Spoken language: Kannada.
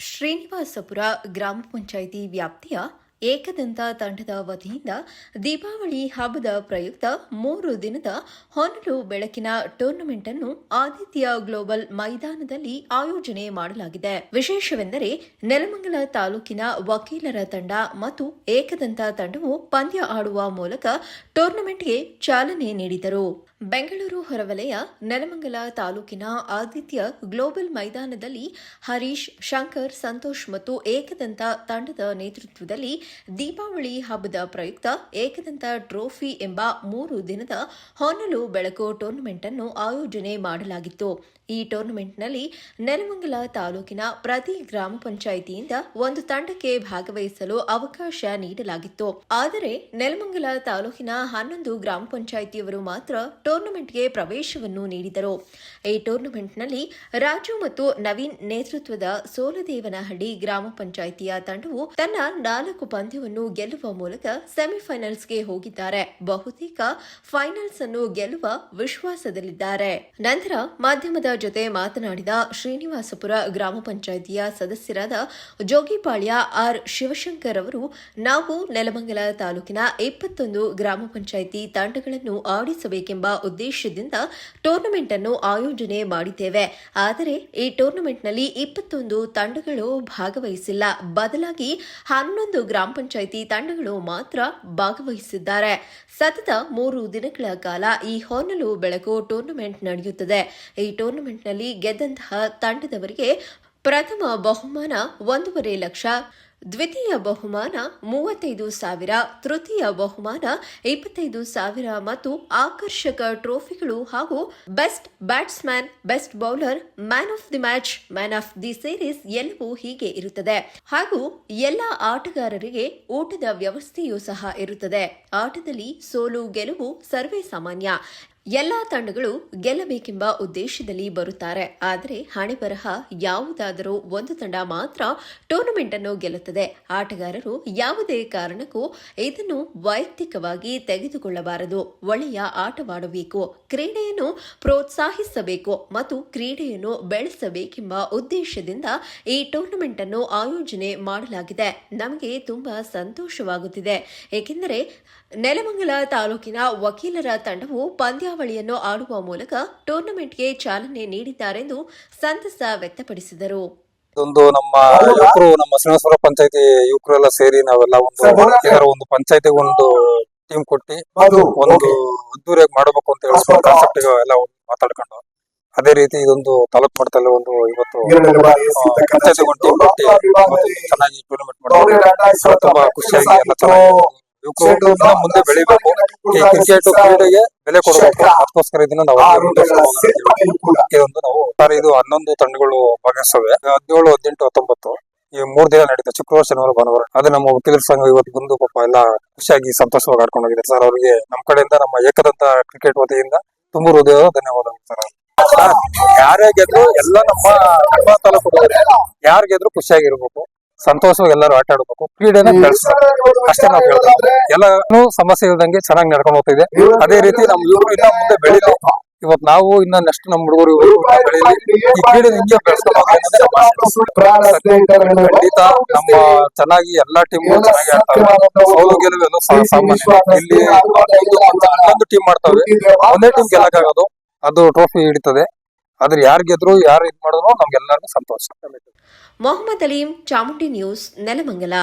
ಶ್ರೀನಿವಾಸಪುರ ಗ್ರಾಮ ಪಂಚಾಯಿತಿ ವ್ಯಾಪ್ತಿಯ ಏಕದಂತ ತಂಡದ ವತಿಯಿಂದ ದೀಪಾವಳಿ ಹಬ್ಬದ ಪ್ರಯುಕ್ತ ಮೂರು ದಿನದ ಹೊನಲು ಬೆಳಕಿನ ಟೂರ್ನಮೆಂಟ್ ಅನ್ನು ಆದಿತ್ಯ ಗ್ಲೋಬಲ್ ಮೈದಾನದಲ್ಲಿ ಆಯೋಜನೆ ಮಾಡಲಾಗಿದೆ. ವಿಶೇಷವೆಂದರೆ ನೆಲಮಂಗಲ ತಾಲೂಕಿನ ವಕೀಲರ ತಂಡ ಮತ್ತು ಏಕದಂತ ತಂಡವು ಪಂದ್ಯ ಆಡುವ ಮೂಲಕ ಟೂರ್ನಮೆಂಟ್ಗೆ ಚಾಲನೆ ನೀಡಿದರು. ಬೆಂಗಳೂರು ಹೊರವಲಯ, ನೆಲಮಂಗಲ ತಾಲೂಕಿನ ಆದಿತ್ಯ ಗ್ಲೋಬಲ್ ಮೈದಾನದಲ್ಲಿ ಹರೀಶ್, ಶಂಕರ್, ಸಂತೋಷ್ ಮತ್ತು ಏಕದಂತ ತಂಡದ ನೇತೃತ್ವದಲ್ಲಿ ದೀಪಾವಳಿ ಹಬ್ಬದ ಪ್ರಯುಕ್ತ ಏಕದಂತ ಟ್ರೋಫಿ ಎಂಬ ಮೂರು ದಿನದ ಹೊನಲು ಬೆಳಕು ಟೂರ್ನಮೆಂಟ್ ಅನ್ನು ಆಯೋಜನೆ ಮಾಡಲಾಗಿತ್ತು. ಈ ಟೂರ್ನಮೆಂಟ್ನಲ್ಲಿ ನೆಲಮಂಗಲ ತಾಲೂಕಿನ ಪ್ರತಿ ಗ್ರಾಮ ಪಂಚಾಯಿತಿಯಿಂದ ಒಂದು ತಂಡಕ್ಕೆ ಭಾಗವಹಿಸಲು ಅವಕಾಶ ನೀಡಲಾಗಿತ್ತು. ಆದರೆ ನೆಲಮಂಗಲ ತಾಲೂಕಿನ ಹನ್ನೊಂದು ಗ್ರಾಮ ಪಂಚಾಯಿತಿಯವರು ಮಾತ್ರ ಟೂರ್ನಮೆಂಟ್ಗೆ ಪ್ರವೇಶವನ್ನು ನೀಡಿದರು. ಈ ಟೂರ್ನಮೆಂಟ್ನಲ್ಲಿ ರಾಜು ಮತ್ತು ನವೀನ್ ನೇತೃತ್ವದ ಸೋಲದೇವನಹಳ್ಳಿ ಗ್ರಾಮ ಪಂಚಾಯಿತಿಯ ತಂಡವು ತನ್ನ ನಾಲ್ಕು ಪಂದ್ಯವನ್ನು ಗೆಲ್ಲುವ ಮೂಲಕ ಸೆಮಿಫೈನಲ್ಸ್ಗೆ ಹೋಗಿದ್ದಾರೆ. ಬಹುತೇಕ ಫೈನಲ್ಸ್ ಅನ್ನು ಗೆಲ್ಲುವ ವಿಶ್ವಾಸದಲ್ಲಿದ್ದಾರೆ. ನಂತರ ಮಾಧ್ಯಮದ ಜೊತೆ ಮಾತನಾಡಿದ ಶ್ರೀನಿವಾಸಪುರ ಗ್ರಾಮ ಪಂಚಾಯಿತಿಯ ಸದಸ್ಯರಾದ ಜೋಗಿಪಾಳ್ಯ ಆರ್ ಶಿವಶಂಕರ್ ಅವರು, ನಾವು ನೆಲಮಂಗಲ ತಾಲೂಕಿನ ಇಪ್ಪತ್ತೊಂದು ಗ್ರಾಮ ಪಂಚಾಯಿತಿ ತಂಡಗಳನ್ನು ಆಡಿಸಬೇಕೆಂಬ ಉದ್ದೇಶದಿಂದ ಟೂರ್ನಮೆಂಟ್ ಅನ್ನು ಆಯೋಜನೆ ಮಾಡಿದ್ದೇವೆ. ಆದರೆ ಈ ಟೂರ್ನಮೆಂಟ್ನಲ್ಲಿ ಇಪ್ಪತ್ತೊಂದು ತಂಡಗಳು ಭಾಗವಹಿಸಿಲ್ಲ. ಬದಲಾಗಿ ಹನ್ನೊಂದು ಗ್ರಾಮ ಪಂಚಾಯಿತಿ ತಂಡಗಳು ಮಾತ್ರ ಭಾಗವಹಿಸಿದ್ದಾರೆ. ಸತತ ಮೂರು ದಿನಗಳ ಕಾಲ ಈ ಹೊನಲು ಬೆಳಕು ಟೂರ್ನಮೆಂಟ್ ನಡೆಯುತ್ತದೆ. ಈ ಟೂರ್ನಮೆಂಟ್ನಲ್ಲಿ ಗೆದ್ದಂತಹ ತಂಡದವರಿಗೆ ಪ್ರಥಮ ಬಹುಮಾನ ಒಂದೂವರೆ ಲಕ್ಷ ದ್ವಿತೀಯ ಬಹುಮಾನ ಮೂವತ್ತೈದು ಸಾವಿರ, ತೃತೀಯ ಬಹುಮಾನ ಇಪ್ಪತ್ತೈದು ಸಾವಿರ ಮತ್ತು ಆಕರ್ಷಕ ಟ್ರೋಫಿಗಳು ಹಾಗೂ best batsman best bowler, man of the match, man of the series ಎಲ್ಲವೂ ಹೀಗೆ ಇರುತ್ತದೆ. ಹಾಗೂ ಎಲ್ಲ ಆಟಗಾರರಿಗೆ ಊಟದ ವ್ಯವಸ್ಥೆಯೂ ಸಹ ಇರುತ್ತದೆ. ಆಟದಲ್ಲಿ ಸೋಲು ಗೆಲುವು ಸರ್ವೇ ಸಾಮಾನ್ಯ. ಎಲ್ಲಾ ತಂಡಗಳು ಗೆಲ್ಲಬೇಕೆಂಬ ಉದ್ದೇಶದಲ್ಲಿ ಬರುತ್ತಾರೆ. ಆದರೆ ಹಣೆ ಬರಹ ಯಾವುದಾದರೂ ಒಂದು ತಂಡ ಮಾತ್ರ ಟೂರ್ನಮೆಂಟ್ ಅನ್ನು ಗೆಲ್ಲುತ್ತದೆ. ಆಟಗಾರರು ಯಾವುದೇ ಕಾರಣಕ್ಕೂ ಇದನ್ನು ವೈಯಕ್ತಿಕವಾಗಿ ತೆಗೆದುಕೊಳ್ಳಬಾರದು. ಒಳ್ಳೆಯ ಆಟವಾಡಬೇಕು. ಕ್ರೀಡೆಯನ್ನು ಪ್ರೋತ್ಸಾಹಿಸಬೇಕು ಮತ್ತು ಕ್ರೀಡೆಯನ್ನು ಬೆಳೆಸಬೇಕೆಂಬ ಉದ್ದೇಶದಿಂದ ಈ ಟೂರ್ನಮೆಂಟ್ ಅನ್ನು ಆಯೋಜನೆ ಮಾಡಲಾಗಿದೆ. ನಮಗೆ ತುಂಬಾ ಸಂತೋಷವಾಗುತ್ತಿದೆ. ಏಕೆಂದರೆ ನೆಲಮಂಗಲ ತಾಲೂಕಿನ ವಕೀಲರ ತಂಡವು ಪಂದ್ಯಾವಳಿಯನ್ನು ಆಡುವ ಮೂಲಕ ಟೂರ್ನಮೆಂಟ್ಗೆ ಚಾಲನೆ ನೀಡಿದ್ದಾರೆಂದು ಸಂತಸ ವ್ಯಕ್ತಪಡಿಸಿದರು. ಒಂದು ನಮ್ಮ ಯುವಕರು ನಮ್ಮ ಶ್ರೀನಿವಾಸಪುರ ಪಂಚಾಯತಿ ಯುವಕರೆಲ್ಲ ಸೇರಿ ನಾವೆಲ್ಲ ಒಂದು ಇದರ ಒಂದು ಪಂಚಾಯತಿ ಒಂದು ಟೀಮ್ ಕೊಟ್ಟಿ ಒಂದು ಅದ್ದೂರಿಯಾಗಿ ಮಾಡಬೇಕು ಅಂತ ಹೇಳಿ ಕಾನ್ಸೆಪ್ಟ್ ಎಲ್ಲ ಒಂದು ಮಾತಾಡ್ಕೊಂಡು ಅದೇ ರೀತಿ ಇದೊಂದು ತಾಲೂಕ್ ಮಟ್ಟದಲ್ಲಿ ಒಂದು ಇವತ್ತು ಪಂಚಾಯತಿ ಒಂದು ಟೀಮ್ ಕೊಟ್ಟಿ ಇವತ್ತು ಚೆನ್ನಾಗಿ ಟೂರ್ನಮೆಂಟ್ ಮಾಡಿ ತುಂಬಾ ಖುಷಿಯಾಗಿ ಎಲ್ಲ ಚೆನ್ನಾಗಿ ಯುವಕರು ಮುಂದೆ ಬೆಳಿಬೇಕು. ಈ ಕ್ರಿಕೆಟ್ ಕ್ರೀಡೆಗೆ ಬೆಲೆ ಕೊಡಬೇಕು. ಅದಕ್ಕೋಸ್ಕರ ಇದನ್ನ ನಾವು ಇದೊಂದು ನಾವು ಸರ್ ಇದು ಹನ್ನೊಂದು ತಂಡಗಳು ಭಾಗವಹಿಸ್ತವೆ ಹದಿನೇಳು ಹದಿನೆಂಟು ಹತ್ತೊಂಬತ್ತು. ಈ ಮೂರ್ ದಿನ ನಡೀತಾ ಶುಕ್ರವಾರ ಶನಿವಾರ ಭಾನುವಾರ. ಅದೇ ನಮ್ಮ ವಕೀಲರ ಸಂಘ ಇವತ್ತು ಬಂದು ಪಾಪ ಎಲ್ಲ ಖುಷಿಯಾಗಿ ಸಂತೋಷವಾಗಿ ಆಡ್ಕೊಂಡು ಹೋಗಿದೆ ಸರ್ ಅವರಿಗೆ ನಮ್ಮ ಕಡೆಯಿಂದ ನಮ್ಮ ಏಕದಂತ ಕ್ರಿಕೆಟ್ ವತಿಯಿಂದ ತುಂಬ ಹೃದಯ ಧನ್ಯವಾದಗಳು ಸರ್. ಯಾರೇ ಗೆದ್ರು ಎಲ್ಲ ನಮ್ಮ ನಮ್ಮ ತಾಲೂಕು. ಯಾರ್ ಗೆದ್ರು ಖುಷಿಯಾಗಿರ್ಬೇಕು. ಸಂತೋಷವಾಗಿ ಎಲ್ಲರೂ ಆಟ ಆಡಬೇಕು. ಕ್ರೀಡೆನ ಬೆಳೆಸ್ಬೇಕು. ಅಷ್ಟೇ ನಾವು ಹೇಳ್ತೀವಿ ಎಲ್ಲಾನು ಸಮಸ್ಯೆ ಇಲ್ದಂಗೆ ಚೆನ್ನಾಗಿ ನಡ್ಕೊಂಡು ಹೋಗ್ತಿದೆ. ಅದೇ ರೀತಿ ನಮ್ಮ ಇವರು ಇನ್ನ ಮುಂದೆ ಬೆಳಿಲಿ. ಇವತ್ತು ನಾವು ಇನ್ನ ನೆಕ್ಸ್ಟ್ ನಮ್ಮ ಹುಡುಗರು ಬೆಳೀಲಿ. ಈ ಕ್ರೀಡೆ ಹಿಂಗೆ ಖಂಡಿತ ನಮ್ಮ ಚೆನ್ನಾಗಿ ಎಲ್ಲಾ ಟೀಮ್ ಚೆನ್ನಾಗಿ ಆಡ್ತಾವೆ ಸೋಲು ಗೆಲುವು ಎಲ್ಲ ಸಾಮಾನ್ಯ. ಇಲ್ಲಿ ಹನ್ನೊಂದು ಟೀಮ್ ಮಾಡ್ತಾವೆ ಒಂದೇ ಟೀಮ್ ಗೆಲ್ಲಕ್ಕಾಗೋದು. ಅದು ಟ್ರೋಫಿ ಹಿಡಿತದೆ. ಆದ್ರೆ ಯಾರು ಗೆದ್ರು ಯಾರು ಇದ್ ಮಾಡಿದ್ರು ನಮ್ಗೆಲ್ಲರಿಗೂ ಸಂತೋಷ. ಮೊಹಮ್ಮದ್ ಅಲೀಂ ಚಾಮುಂಡಿ ನ್ಯೂಸ್ ನೆಲಮಂಗಲ.